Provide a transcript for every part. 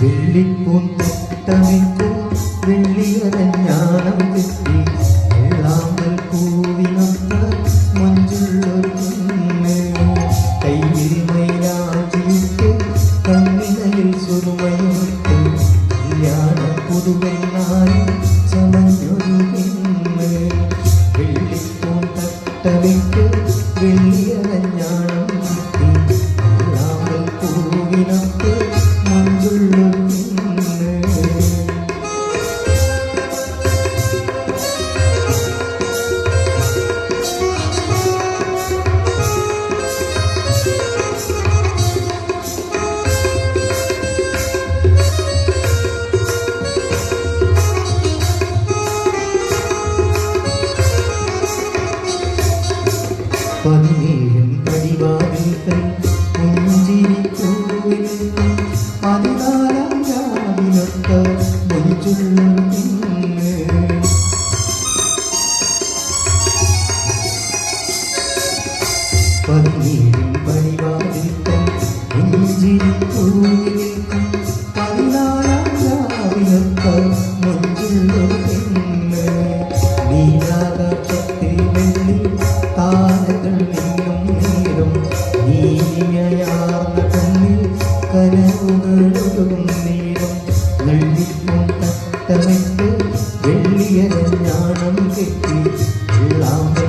വെള്ളിപ്പൂൻ തട്ടമിട്ട് വെള്ളിയരഞ്ഞാണം കെട്ടി വെള്ളാമ്പൽ പൂവിനൊത്ത മഞ്ചുള്ളൊരു. കയ്യിൽ മൈലാഞ്ചിയിട്ട് കണ്ണിനയിൽ സുറുമയുമിട്ട് കല്യാണ പുതുവെണ്ണായി ചമഞ്ഞൊരു പെണ്ണ്. വെള്ളിപ്പൂൻ തട്ടമിട്ട് വെള്ളിയരഞ്ഞാണം പതിനേഴും പടിവാതിൽക്കൽ പുഞ്ചിരിക്കൂവിൽ പതിനാലാം രാവിലൊത്ത. പതിനേഴും നേരം വെള്ളിപ്പൂൻ തട്ടമിട്ട് വെള്ളിയരഞ്ഞാണം കെട്ടി വെള്ളാമ്പൽ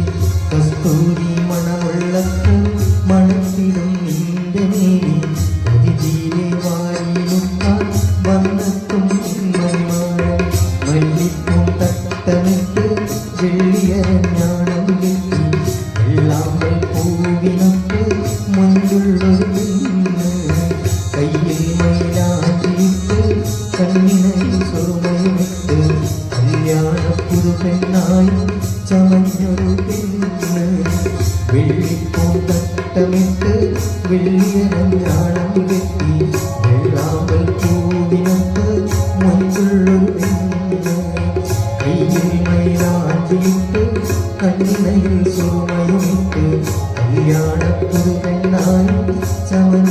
മുൻപുള്ളൊരു പെണ്ണ് കയ്യിൽ മൈലാഞ്ചിയിട്ട് കണ്ണിനയിൽ സ്വർണയുമിട്ട് കല്യാണ പുതുപെണ്ണായി ചമഞ്ഞൊരു പെണ്ണ്. വെള്ളിപ്പൂം തട്ടമിട്ട് വെള്ളിയരഞ്ഞാണം കെട്ടി വെള്ളാമ്പൽ ചമഞ്ഞൊരു പെണ്ണ്